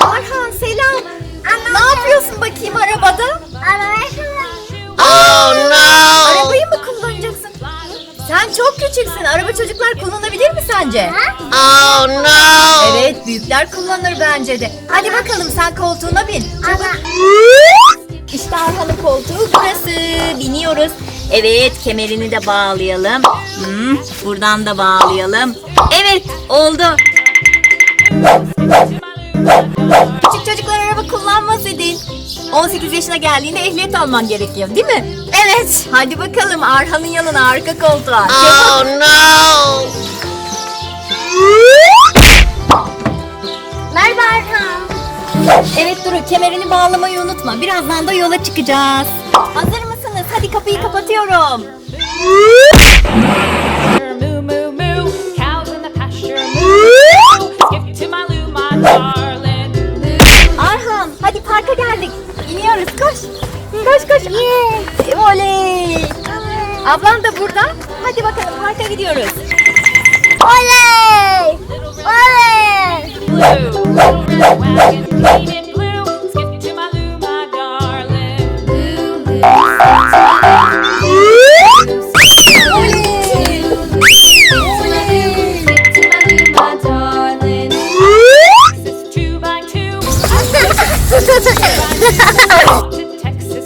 Arhan selam. Ne yapıyorsun bakayım arabada? Oh no! Arabayı mı kullanacaksın? Sen çok küçüksün. Araba çocuklar kullanabilir mi sence? Oh no! Evet büyükler kullanır bence de. Hadi bakalım sen koltuğuna bin. İşte arkalı koltuğu burası. Biniyoruz. Evet kemerini de bağlayalım. Hmm, buradan da bağlayalım. Evet oldu. Küçük çocuklar araba kullanmaz edin. 18 yaşına geldiğinde ehliyet alman gerekiyor değil mi? Evet. Hadi bakalım Arhan'ın yanına arka koltuğa. Oh no! merhaba Arhan. Evet Duru kemerini bağlamayı unutma. Birazdan da yola çıkacağız. Hazır mısınız? Hadi kapıyı kapatıyorum. Yes. Oley. Ablam da burada. Hadi bakalım parka gidiyoruz. Oley. Oley. Ha ha ha!